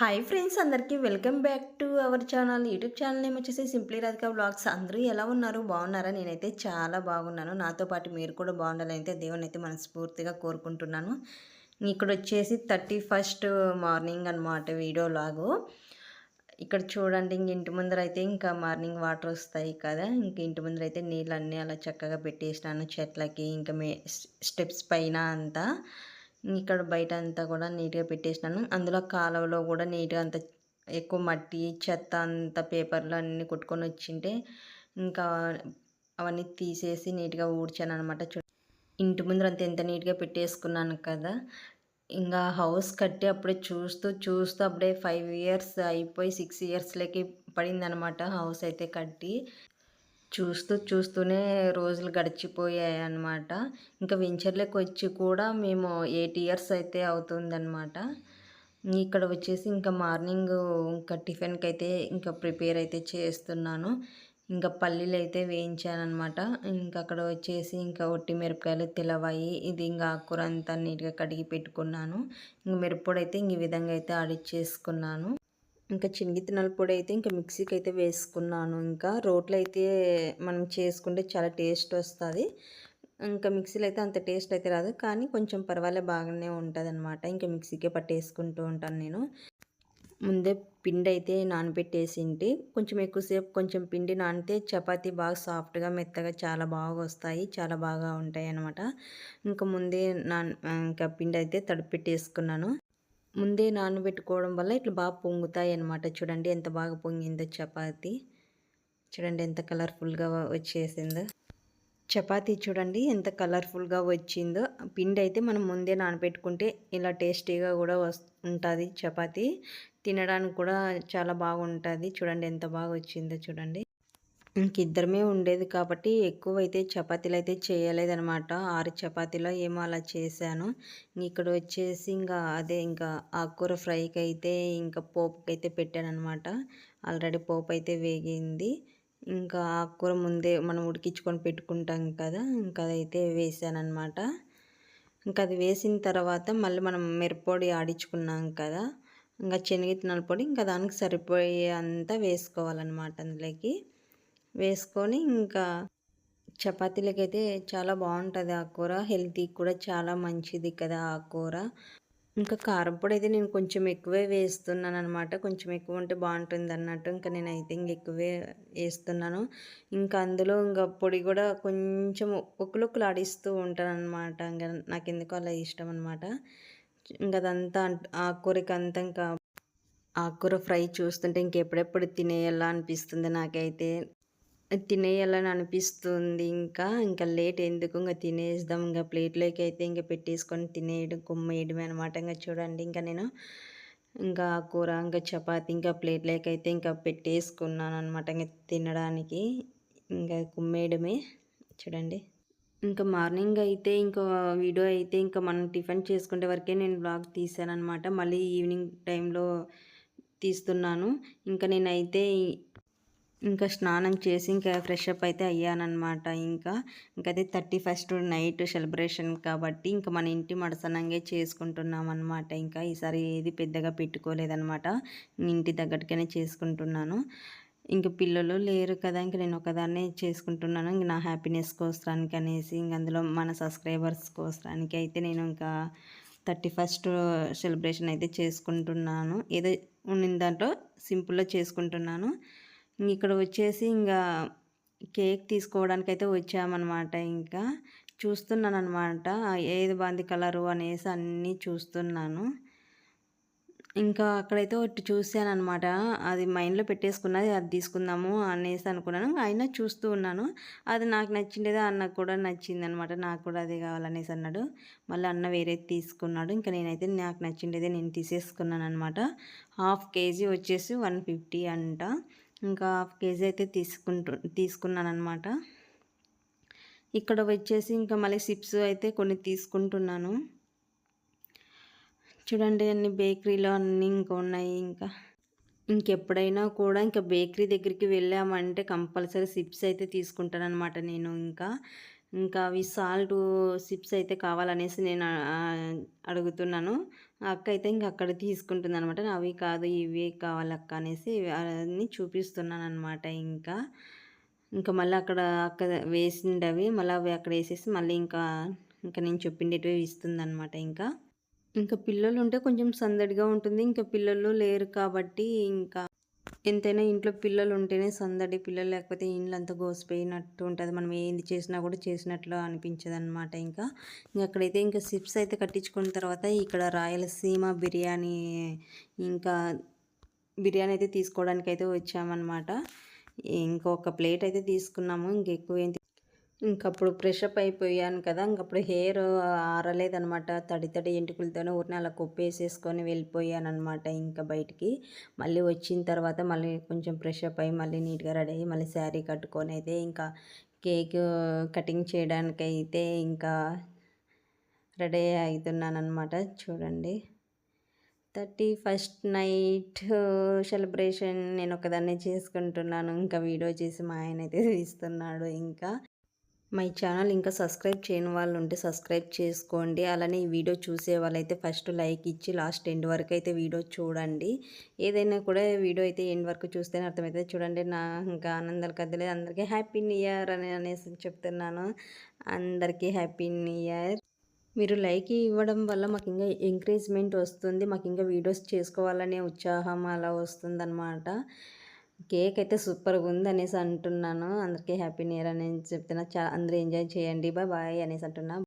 Hi friends అందరికీ welcome back to our channel. YouTube channel name వచ్చేసి simply Radhika blogs అందరూ ఎలా ఉన్నారు? బాగున్నారా? నేనైతే చాలా బాగున్నాను. నాతో పాటు మీరు కూడా బాగుండాలని అయితే దేవుని అయితే మనస్ఫూర్తిగా కోరుకుంటున్నాను. ఇక్కడ వచ్చేసి థర్టీ ఫస్ట్ మార్నింగ్ అనమాట వీడియో లాగు. ఇక్కడ చూడండి ఇంక ఇంటి ముందర అయితే ఇంకా మార్నింగ్ వాటర్ వస్తాయి కదా. ఇంక ఇంటి ముందర అయితే నీళ్ళన్నీ అలా చక్కగా పెట్టేసినాను చెట్లకి ఇంకా మే స్టెప్స్ పైన అంతా. ఇక్కడ బయట అంతా కూడా నీట్గా పెట్టేసినాను. అందులో కాలువలో కూడా నీట్గా అంత ఎక్కువ మట్టి చెత్త అంత పేపర్లు అన్నీ కొట్టుకొని వచ్చింటే ఇంకా అవన్నీ తీసేసి నీట్గా ఊడ్చాను అనమాట ఇంటి ముందర అంత ఎంత నీట్గా పెట్టేసుకున్నాను కదా ఇంకా హౌస్ కట్టి అప్పుడే చూస్తూ చూస్తూ అప్పుడే ఫైవ్ ఇయర్స్ అయిపోయి సిక్స్ ఇయర్స్లోకి పడిందనమాట హౌస్ అయితే కట్టి. చూస్తూ చూస్తూనే రోజులు గడిచిపోయాయి అన్నమాట ఇంకా వెంచర్లోకి వచ్చి కూడా మేము ఎయిట్ ఇయర్స్ అయితే అవుతుందన్నమాట. ఇక్కడ వచ్చేసి ఇంకా మార్నింగ్ ఇంకా టిఫిన్కి అయితే ఇంకా ప్రిపేర్ అయితే చేస్తున్నాను. ఇంకా పల్లీలు అయితే వేయించాను అనమాట ఇంకా అక్కడ వచ్చేసి ఇంకా ఒట్టి మిరపకాయలు తెలవాయి ఇది ఇంకా ఆకుకూర అంతా నీట్గా కడిగి పెట్టుకున్నాను. ఇంక మిరప్పొడి అయితే ఇంక ఈ విధంగా అయితే ఆడిచ్చేసుకున్నాను. ఇంకా శనగిత్తనాల పొడి అయితే ఇంకా మిక్సీకి అయితే వేసుకున్నాను. ఇంకా రోట్లో అయితే మనం చేసుకుంటే చాలా టేస్ట్ వస్తుంది. ఇంకా మిక్సీలో అయితే అంత టేస్ట్ అయితే రాదు. కానీ కొంచెం పర్వాలే బాగానే ఉంటుంది అనమాట ఇంకా మిక్సీకే పట్టేసుకుంటూ ఉంటాను నేను. ముందే పిండి అయితే నానబెట్టేసింటి. కొంచెం ఎక్కువసేపు కొంచెం పిండి నానితే చపాతి బాగా సాఫ్ట్గా మెత్తగా చాలా బాగా వస్తాయి. చాలా బాగా ఉంటాయి అనమాట ఇంకా ముందే నాన్ ఇంకా పిండి అయితే తడిపెట్టేసుకున్నాను. ముందే నానబెట్టుకోవడం వల్ల ఇట్లా బాగా పొంగుతాయి అనమాట చూడండి ఎంత బాగా పొంగిందో చపాతి. చూడండి ఎంత కలర్ఫుల్గా వచ్చేసిందో. చపాతీ చూడండి ఎంత కలర్ఫుల్గా వచ్చిందో. పిండి అయితే మనం ముందే నానబెట్టుకుంటే ఇలా టేస్టీగా కూడా ఉంటుంది చపాతీ. తినడానికి కూడా చాలా బాగుంటుంది. చూడండి ఎంత బాగా వచ్చిందో చూడండి. ఇద్దరమే ఉండేది కాబట్టి ఎక్కువ అయితే చపాతీలు అయితే చేయలేదనమాట ఆరు చపాతీలో ఏమో అలా చేశాను. ఇక్కడ వచ్చేసి ఇంకా అదే ఇంకా ఆకుకూర ఫ్రైకి అయితే ఇంకా పోపుకి అయితే పెట్టాను అనమాట ఆల్రెడీ పోపు అయితే వేగింది. ఇంకా ఆకుకూర ముందే మనం ఉడికించుకొని పెట్టుకుంటాం కదా ఇంకా అదైతే వేసాను అనమాట ఇంకా అది వేసిన తర్వాత మళ్ళీ మనం మిరప్పొడి ఆడించుకున్నాం కదా ఇంకా శనగిత్తనాల పొడి ఇంకా దానికి సరిపోయే అంతా వేసుకోవాలన్నమాట అందులోకి. వేసుకొని ఇంకా చపాతీలకైతే చాలా బాగుంటుంది ఆ కూర. హెల్తీ కూడా చాలా మంచిది కదా ఆ కూర. ఇంకా కారం పొడి అయితే నేను కొంచెం ఎక్కువే వేస్తున్నాను అనమాట కొంచెం ఎక్కువ ఉంటే బాగుంటుంది అన్నట్టు ఇంకా నేనైతే ఇంక ఎక్కువే వేస్తున్నాను. ఇంకా అందులో ఇంకా పొడి కూడా కొంచెం ఒక్కలొక్కలు ఆడిస్తూ ఉంటాను అనమాట ఇంకా నాకు ఎందుకో అలా ఇష్టం అనమాట ఇంకా అదంతా ఆకుకూరకి అంతా ఇంకా ఆకుకూర ఫ్రై చూస్తుంటే ఇంకెప్పుడెప్పుడు తినేయాలా అనిపిస్తుంది నాకైతే. తినేయాలని అనిపిస్తుంది. ఇంకా ఇంకా లేట్ ఎందుకు? ఇంకా తినేద్దాం. ఇంకా ప్లేట్లోకి అయితే ఇంకా పెట్టేసుకొని తినేయడం కుమ్మేయడమే అనమాట ఇంకా చూడండి ఇంకా నేను ఇంకా కూర ఇంకా చపాతి ఇంకా ప్లేట్లోకి అయితే ఇంకా పెట్టేసుకున్నాను అనమాట ఇంకా తినడానికి ఇంకా కుమ్మేయడమే. చూడండి. ఇంకా మార్నింగ్ అయితే ఇంకా వీడియో అయితే ఇంకా మనం టిఫిన్ చేసుకునే వరకే నేను బ్లాగ్ తీసాను అనమాట మళ్ళీ ఈవినింగ్ టైంలో తీస్తున్నాను. ఇంకా నేనైతే ఇంకా స్నానం చేసి ఇంకా ఫ్రెష్ అప్ అయితే అయ్యానమాట ఇంకా ఇంకా అది థర్టీ ఫస్ట్ నైట్ సెలబ్రేషన్ కాబట్టి ఇంకా మన ఇంటి మడసనంగా చేసుకుంటున్నాం అనమాట ఇంకా ఈసారి ఏది పెద్దగా పెట్టుకోలేదనమాట ఇంటి తగ్గట్టుగానే చేసుకుంటున్నాను. ఇంక పిల్లలు లేరు కదా ఇంక నేను ఒకదాన్నే చేసుకుంటున్నాను. ఇంక నా హ్యాపీనెస్ కోసడానికి అనేసి ఇంక అందులో మన సబ్స్క్రైబర్స్ కోసడానికి అయితే నేను ఇంకా థర్టీ ఫస్ట్ సెలబ్రేషన్ అయితే చేసుకుంటున్నాను. ఏదో ఉన్న దాంట్లో సింపుల్గా చేసుకుంటున్నాను. ఇక్కడ వచ్చేసి ఇంకా కేక్ తీసుకోవడానికి అయితే వచ్చామన్నమాట ఇంకా. చూస్తున్నాను అనమాట ఏది బాంది కలరు అనేసి అన్నీ చూస్తున్నాను. ఇంకా అక్కడైతే ఒకటి చూశాను అనమాట అది మైండ్లో పెట్టేసుకున్నది అది తీసుకుందాము అనేసి అనుకున్నాను. అయినా చూస్తూ ఉన్నాను. అది నాకు నచ్చిండేది అన్నకు కూడా నచ్చింది అనమాట నాకు కూడా అదే కావాలనేసి అన్నాడు. మళ్ళీ అన్న వేరే తీసుకున్నాడు. ఇంకా నేనైతే నాకు నచ్చిండేదే నేను తీసేసుకున్నాను అనమాట హాఫ్ కేజీ వచ్చేసి వన్ ఫిఫ్టీ అంట. ఇంకా హాఫ్ కేజీ అయితే తీసుకుంటు తీసుకున్నాను అనమాట ఇక్కడ వచ్చేసి ఇంకా మళ్ళీ సిప్స్ అయితే కొన్ని తీసుకుంటున్నాను. చూడండి అన్ని బేకరీలో అన్నీ ఇంకా ఉన్నాయి ఇంకా. ఇంకెప్పుడైనా కూడా ఇంకా బేకరీ దగ్గరికి వెళ్ళామంటే కంపల్సరీ సిప్స్ అయితే తీసుకుంటాను అనమాట నేను ఇంకా. ఇంకా అవి సాల్ట్ సిప్స్ అయితే కావాలనేసి నేను అడుగుతున్నాను. అక్క అయితే ఇంక అక్కడ తీసుకుంటుందనమాట. అవి కాదు ఇవే కావాలక్క అనేసి అన్నీ చూపిస్తున్నాననమాట ఇంకా. ఇంకా మళ్ళీ అక్కడ అక్క వేసిండవి మళ్ళీ అవి అక్కడ వేసేసి మళ్ళీ ఇంకా ఇంకా నేను చెప్పిండేటివి ఇస్తుందనమాట ఇంకా. ఇంకా పిల్లలు ఉంటే కొంచెం సందడిగా ఉంటుంది. ఇంకా పిల్లలు లేరు కాబట్టి ఇంకా ఎంతైనా ఇంట్లో పిల్లలు ఉంటేనే సందడి. పిల్లలు లేకపోతే ఇల్లంతా గోసిపోయినట్టు ఉంటుంది మనం ఏంది చేసినా కూడా చేసినట్లు అనిపించదనమాట ఇంకా. ఇంక అక్కడైతే ఇంకా సిప్స్ అయితే కట్టించుకున్న తర్వాత ఇక్కడ రాయలసీమ బిర్యానీ ఇంకా బిర్యానీ అయితే తీసుకోవడానికి అయితే వచ్చామనమాట. ఇంకొక ప్లేట్ అయితే తీసుకున్నాము. ఇంకెక్కువేం ఇంకప్పుడు ప్రెషప్ అయిపోయాను కదా! ఇంకప్పుడు హెయిర్ ఆరలేదనమాట. తడి తడి ఎంటుకలతోనే ఊరినే అలా కొప్పేసేసుకొని వెళ్ళిపోయాననమాట ఇంకా బయటికి. మళ్ళీ వచ్చిన తర్వాత మళ్ళీ కొంచెం ప్రెషప్ అయ్యి మళ్ళీ నీట్‌గా రెడీ అయ్యి మళ్ళీ శారీ కట్టుకొని అయితే ఇంకా కేక్ కటింగ్ చేయడానికైతే ఇంకా రెడీ అయితున్నాననమాట. చూడండి. థర్టీ ఫస్ట్ నైట్ సెలబ్రేషన్ నేను ఒకదాన్నే చేసుకుంటున్నాను. ఇంకా వీడియో చేసి మా ఆయన అయితే తీస్తున్నాడు ఇంకా. మై ఛానల్ ఇంకా సబ్స్క్రైబ్ చేయని వాళ్ళు ఉంటే సబ్స్క్రైబ్ చేసుకోండి. అలానే ఈ వీడియో చూసే వాళ్ళైతే ఫస్ట్ లైక్ ఇచ్చి లాస్ట్ ఎండ్ వరకు అయితే వీడియో చూడండి. ఏదైనా కూడా వీడియో అయితే ఎండ్ వరకు చూస్తేనే అర్థమవుతుంది చూడండి నా ఇంకా ఆనందాలు కదలేదు అందరికీ హ్యాపీ న్యూ ఇయర్ అని అనేసి చెప్తున్నాను. అందరికీ హ్యాపీ న్యూ ఇయర్. మీరు లైక్ ఇవ్వడం వల్ల మాకు ఇంకా ఎంకరేజ్మెంట్ వస్తుంది. మాకు ఇంకా వీడియోస్ చేసుకోవాలనే ఉత్సాహం అలా వస్తుందన్నమాట కేక్ అయితే సూపర్‌గా ఉంది అనేసి అంటున్నాను. అందరికీ హ్యాపీ న్యూ ఇయర్ అని చెప్తున్నా. చా అందరూ ఎంజాయ్ చేయండి. బాయ్ బాయ్ అనేసి అంటున్నా.